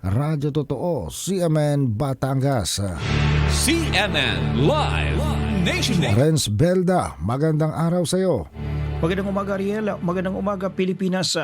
Radyo Totoo, CMN Batangas. CNN Live Nationwide. Renz Belda, magandang araw sa iyo. Magandang umaga Ariel, magandang umaga Pilipinas.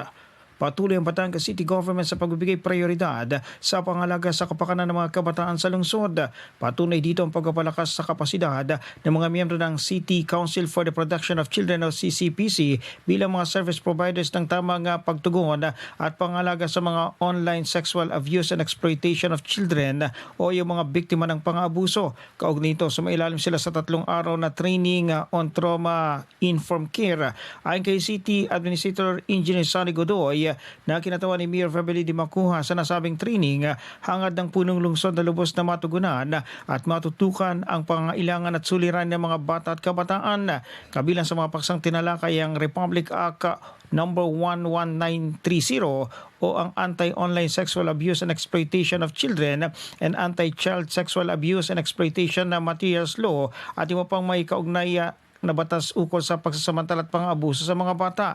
Patuloy ang Batangas City Government sa pagbibigay prioridad sa pangalaga sa kapakanan ng mga kabataan sa lungsod. Patunay dito ang pagpapalakas sa kapasidad ng mga miyembro ng City Council for the Protection of Children o CCPC bilang mga service providers ng tamang pagtugon at pangalaga sa mga online sexual abuse and exploitation of children o yung mga biktima ng pang-abuso. Kaugnay nito, sumailalim sila sa tatlong araw na training on trauma inform care. Ayon kay City Administrator Engineer Sonny Godoy, na kinatawan ni Mayor Fabeli Di Macuha sa nasabing training, ah, hangad ng punong lungsod na lubos na matugunan ah, at matutukan ang pangailangan at suliran ng mga bata at kabataan. ah, Kabilang sa mga paksang tinalakay ang Republic Act number 11930 o ang Anti-Online Sexual Abuse and Exploitation of Children and Anti-Child Sexual Abuse and Exploitation na Materials Law at iba pang may kaugnay na batas ukol sa pagsasamantala at pang-abuso sa mga bata.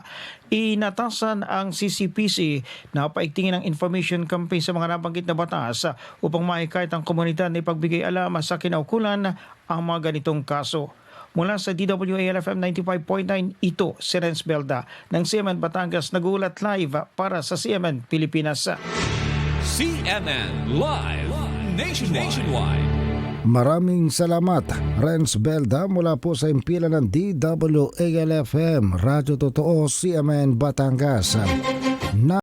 Inatasan ang CCPC na paigtingin ng information campaign sa mga nabanggit na batas upang mahikayat ang komunidad na ipagbigay alam sa kinaukulan ang mga ganitong kaso. Mula sa DWALFM 95.9, ito si Renz Belda ng CMN Batangas nagulat live para sa CMN Pilipinas. CNN Live Nationwide. Maraming salamat, Renz Belda mula po sa impila ng DWALFM, Radyo Totoo, CMN Batangas. Na